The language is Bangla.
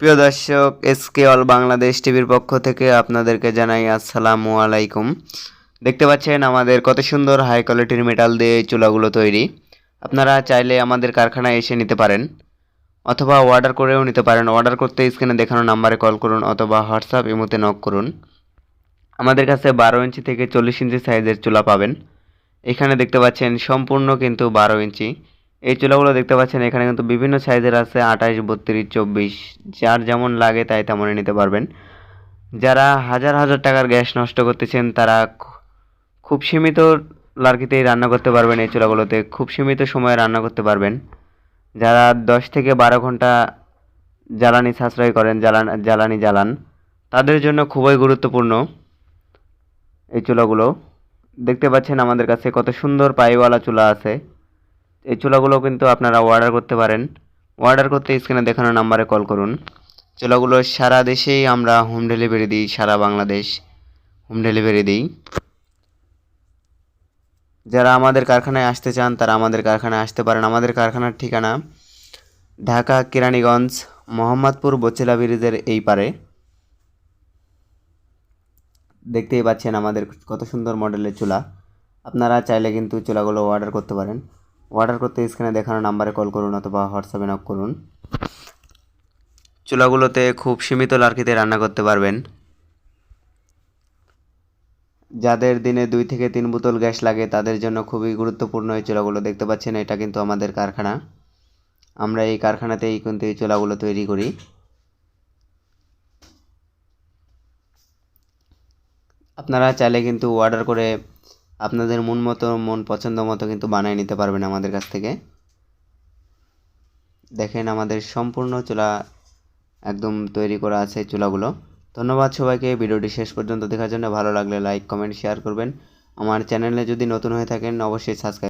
প্রিয় দর্শক, এসকে অল বাংলাদেশ টিভির পক্ষ থেকে আপনাদেরকে জানাই আসসালামু আলাইকুম। দেখতে পাচ্ছেন আমাদের কত সুন্দর হাই কোয়ালিটির মেটাল দিয়ে চুলাগুলো তৈরি। আপনারা চাইলে আমাদের কারখানায় এসে নিতে পারেন, অথবা অর্ডার করেও নিতে পারেন। অর্ডার করতে স্ক্রিনে দেখানো নাম্বারে কল করুন অথবা হোয়াটসঅ্যাপ ইমোতে নক করুন। আমাদের কাছে বারো ইঞ্চি থেকে চল্লিশ ইঞ্চি সাইজের চুলা পাবেন। এখানে দেখতে পাচ্ছেন সম্পূর্ণ কিন্তু বারো ইঞ্চি। এই চুলাগুলো দেখতে পাচ্ছেন, এখানে কিন্তু বিভিন্ন সাইজের আছে, আঠাশ, বত্রিশ, চব্বিশ, যার যেমন লাগে তাই তেমনই নিতে পারবেন। যারা হাজার হাজার টাকার গ্যাস নষ্ট করতেছেন, তারা খুব সীমিত লার্কিতেই রান্না করতে পারবেন এই চুলাগুলোতে, খুব সীমিত সময়ে রান্না করতে পারবেন। যারা দশ থেকে বারো ঘণ্টা জ্বালানি সাশ্রয় করেন, জ্বালান, জ্বালানি জ্বালান, তাদের জন্য খুবই গুরুত্বপূর্ণ এই চুলাগুলো। দেখতে পাচ্ছেন আমাদের কাছে কত সুন্দর পাইওয়ালা চুলা আছে। এই চুলাগুলো কিন্তু আপনারা অর্ডার করতে পারেন। অর্ডার করতে স্ক্রিনে দেখানো নাম্বারে কল করুন। চুলাগুলো সারা দেশেই আমরা হোম ডেলিভারি দিই, সারা বাংলাদেশ হোম ডেলিভারি দিই। যারা আমাদের কারখানায় আসতে চান, তারা আমাদের কারখানায় আসতে পারেন। আমাদের কারখানার ঠিকানা ঢাকা, কেরানীগঞ্জ, মোহাম্মদপুর বচিলা ব্রিজের এই পারে। দেখতেই পাচ্ছেন আমাদের কত সুন্দর মডেলের চুলা। আপনারা চাইলে কিন্তু চুলাগুলো অর্ডার করতে পারেন। অর্ডার করতে স্ক্রিনে দেখানো নাম্বারে কল করুন অথবা হোয়াটসঅ্যাপে নক করুন। চুলাগুলোতে খুব সীমিত লার্কিতে রান্না করতে পারবেন। যাদের দিনে দুই থেকে তিন বোতল গ্যাস লাগে, তাদের জন্য খুবই গুরুত্বপূর্ণ এই চুলাগুলো। দেখতে পাচ্ছেন, এটা কিন্তু আমাদের কারখানা। আমরা এই কারখানাতেই কিন্তু এই চুলাগুলো তৈরি করি। আপনারা চাইলে কিন্তু অর্ডার করে আপনাদের মন মতো, মন পছন্দ মতো কিন্তু বানিয়ে নিতে পারবেন আমাদের কাছ থেকে। দেখেন আমাদের সম্পূর্ণ চুলা একদম তৈরি করা আছে চুলাগুলো। ধন্যবাদ সবাইকে, ভিডিওটি শেষ পর্যন্ত দেখার জন্য। ভালো লাগলে লাইক কমেন্ট শেয়ার করবেন। আমার চ্যানেলে যদি নতুন হয়ে থাকেন, অবশ্যই সাবস্ক্রাইব